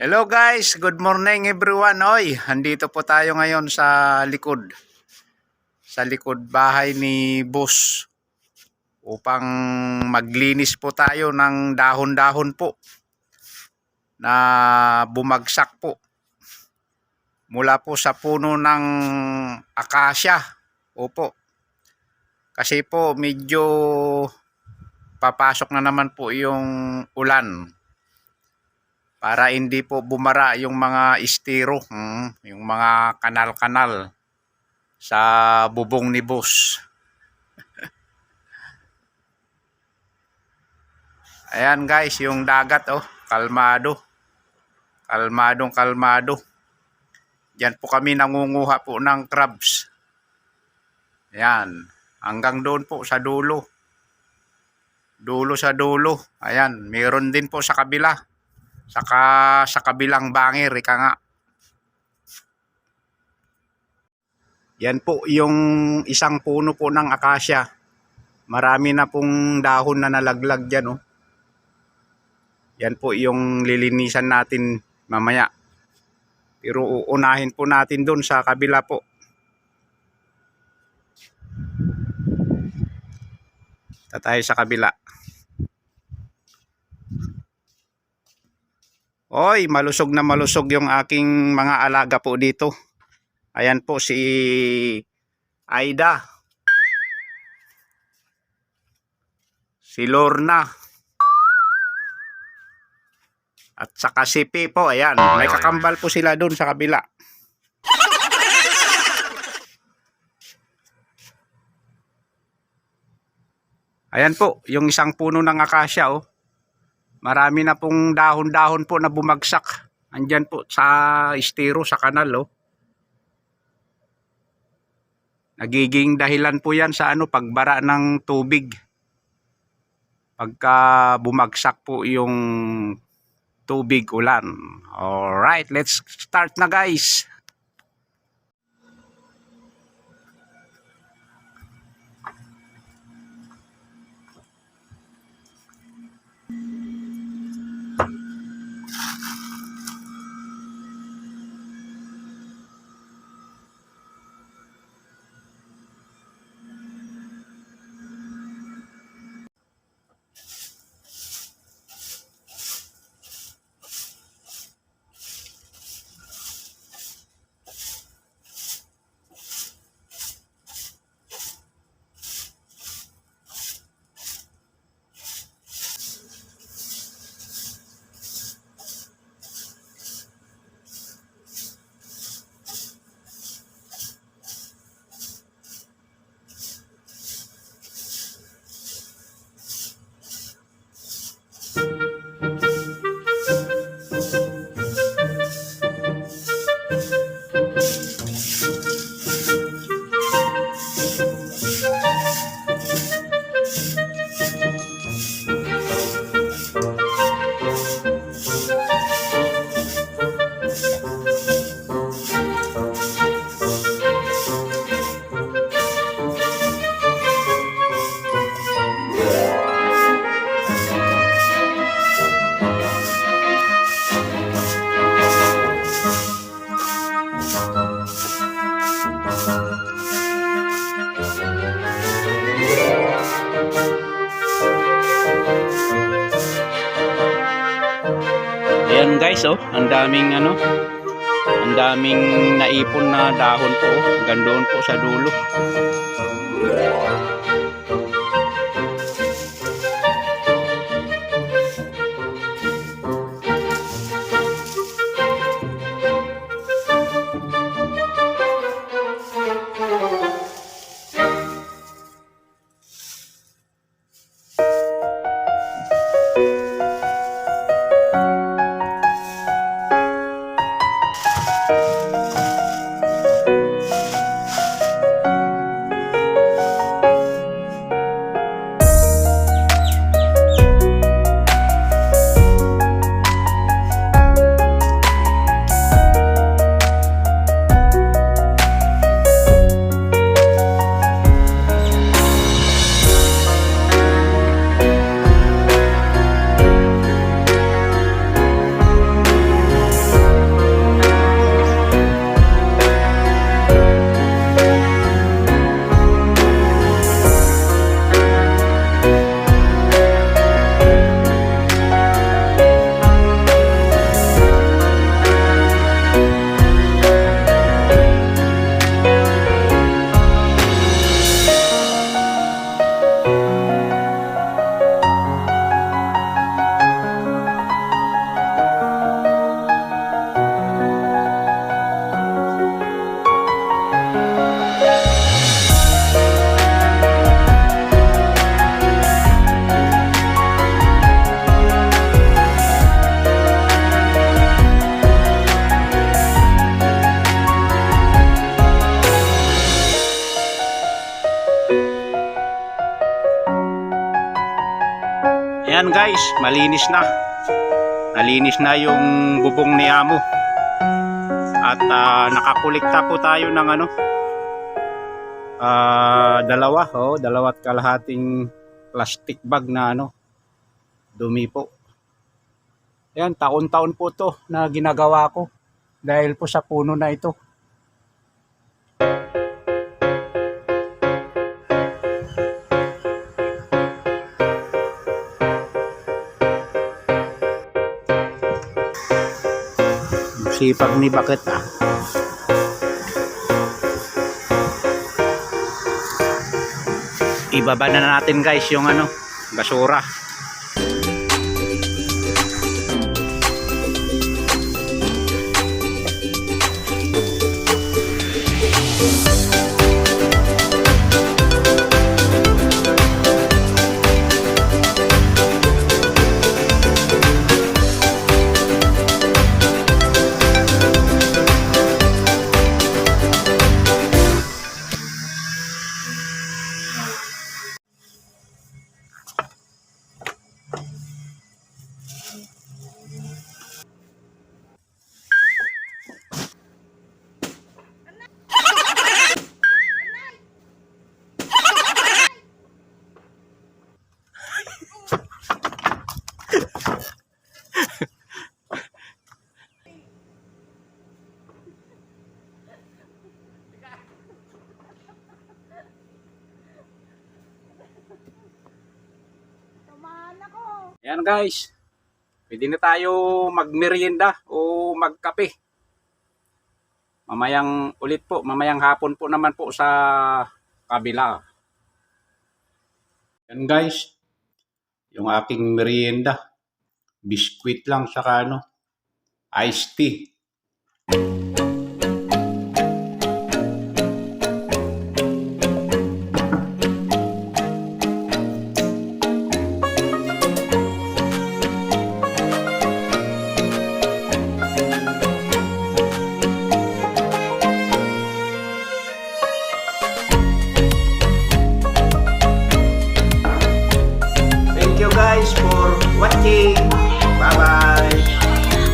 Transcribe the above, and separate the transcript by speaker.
Speaker 1: Hello guys, good morning everyone. Oy, andito po tayo ngayon sa likod. Sa likod bahay ni Boss. Upang maglinis po tayo ng dahon-dahon po na bumagsak po mula po sa puno ng akasya. Opo. Kasi po medyo papasok na naman po yung ulan para hindi po bumara yung mga estero, mm, yung mga kanal-kanal sa bubong ni boss. Ayan guys, yung dagat oh, kalmado. Kalmadong kalmado. Diyan po kami nangunguha po ng crabs. Ayan, hanggang doon po sa dulo. Dulo sa dulo. Ayan, meron din po sa kabila. Saka sa kabilang bangir, ika nga. Yan po yung isang puno po ng akasya. Marami na pong dahon na nalaglag dyan. Oh. Yan po yung lilinisan natin mamaya. Pero uunahin po natin doon sa kabila po. Tatay sa kabila. Oy, malusog na malusog yung aking mga alaga po dito. Ayan po si Aida. Si Lorna. At saka si Pipo, ayan. May kakambal po sila doon sa kabila. Ayan po, yung isang puno ng akasya, oh. Marami na pong dahon-dahon po na bumagsak. Andyan po sa estero, sa kanal, oh. Nagiging dahilan po yan sa ano, pagbara ng tubig. Pagka bumagsak po yung tubig ulan. Alright, let's start na guys. Guys, oh, ang daming ano, ang daming naipon na dahon po, oh. hanggang doon po sa dulo. Ayan guys, malinis na. Nalinis na yung bubong ni Amo. At ah, nakakulikta po tayo ng ano, ah, dalawa, oh, dalawat kalahating plastic bag na ano, dumi po. Ayan, taon-taon po to na ginagawa ko dahil po sa puno na ito. Sipag ni Bakit ah. Ibaba na natin guys yung ano, basura. Guys. Pwede na tayo magmerienda o magkape. Mamayang ulit po, mamayang hapon po naman po sa kabila. Yan guys. Yung aking merienda. Biskwit lang saka ano, iced tea.